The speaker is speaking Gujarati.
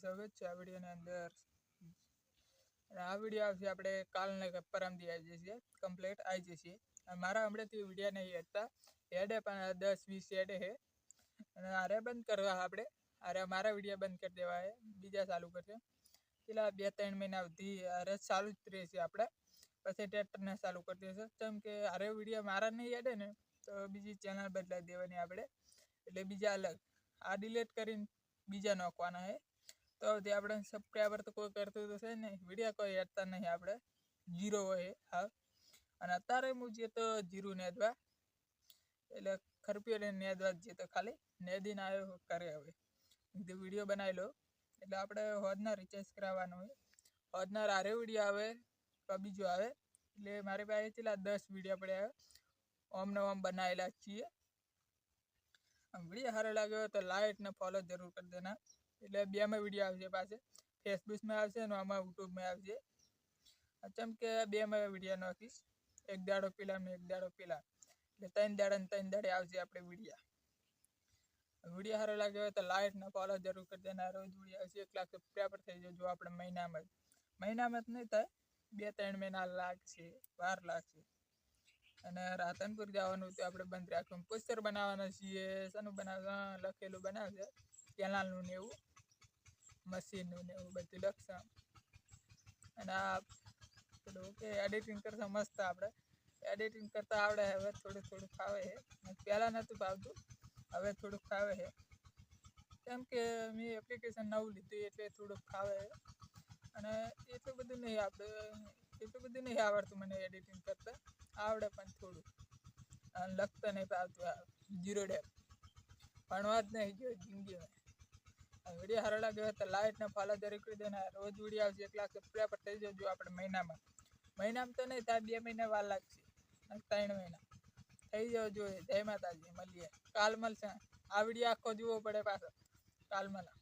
સ્વાગત છે આ વિડીયોની અંદર. આ વીડિયો આવશે આપણે કાલને પરમદી આવી જઈએ કમ્પ્લીટ આવી જશે. મારા હમણાંથી વિડીયા નહીં હતા. એડે પણ દસ વીસ એડે હે. અને આરે બંધ કરવા આપણે. આરે મારા વીડિયો બંધ કરી દેવા હે. બીજા ચાલુ કરશે. પેલા બે ત્રણ મહિના સુધી આરે ચાલુ જ રહેશે આપણે. પછી ટ્રેક્ટરને ચાલુ કરી દેશે. કેમ કે આરે વીડિયો મારા નહીં એડે ને, તો બીજી ચેનલ બદલાવી દેવાની આપણે. એટલે બીજા અલગ. આ ડિલેટ કરીને બીજા નાખવાના છે તો તે આપણે સબસ્ક્રાઈબર તો કોઈ કરતું તો છે નહીં. વીડિયો કોઈ હેડતા નહીં આપણે. જીરો હોય હા. અને અત્યારે હું જે તો જીરું નેદવા. એટલે ખરપીઓ લઈને નેદવા જે તો ખાલી. નેદીને આવ્યો કરે હવે. જે વીડિયો બનાવી લો. એટલે આપણે હોદના રિચાર્જ કરાવવાનું હોય. હોદના રારે વીડિયો આવે, તો બીજો આવે. એટલે મારી પાસે છેલ્લા દસ વીડિયો પડ્યા ઓમ ને ઓમ બનાવેલા છીએ. વીડિયો સારો લાગ્યો તો લાઈક ને ફોલો જરૂર કરી દેના. એટલે બેમાં વીડિયો આવશે પાસે. ફેસબુકમાં આવશે અને આમાં યુટ્યુબમાં આવશે. અચમ કે બેમાં વીડિયો નાખીશ. એક દાડો પેલા ને એક દાડો પેલા. એટલે ત્રણ દાડા ત્રણ દાડે આવશે આપણે વિડીયા વીડિયો સારો લાગ્યો હોય તો લાઈક ને ફોલો જરૂર કરી દેના. રોજ વીડિયો આવશે એક લાખ સબસ્ક્રાઈબર થઈ જજો આપણે મહિનામાં જ. મહિનામાં જ નહીં થાય, બે ત્રણ મહિના લાગશે, વાર લાગશે. અને રાતનપુર જવાનું તો આપણે બંધ રાખ્યું પોસ્ટર બનાવવાના છીએ, શાનું બનાવવા લખેલું બનાવશે, કેનાલનું ને એવું. મશીનનું ને એવું બધું લખશે અને આ પેલું કે એડિટિંગ કરતા મસ્ત આપણે એડિટિંગ કરતા આવડે હવે થોડું થોડું ફાવે છે. પહેલાં નહોતું ફાવતું, હવે થોડુંક ફાવે છે. કેમ કે મેં એપ્લિકેશન નવું લીધું એટલે થોડુંક ફાવે છે. અને એટલું બધું નહીં આપણે એટલું બધું નહીં આવડતું મને એડિટિંગ કરતાં. આવડે પણ થોડું. અને લખતા નહીં આવતું જીરો ડેપ ભણવા જ નહીં ગયો જિંદગીમાં. વીડિયો સારો લાગ્યો હોય તો લાઈટ ને ફોલો જરૂર કરી દેના. રોજ વીડિયો આવશે એક લાખ સબસ્ક્રાઈબર થઈ જજો આપણે મહિનામાં. મહિનામાં તો નહીં થાય બે મહિના વાર લાગશે. ત્રણ મહિના. થઈ જવો જોઈએ જય માતાજી. મળીએ. કાલ મળશે. આ વીડિયો આખો જોવો પડે પાછો. કાલ મળે.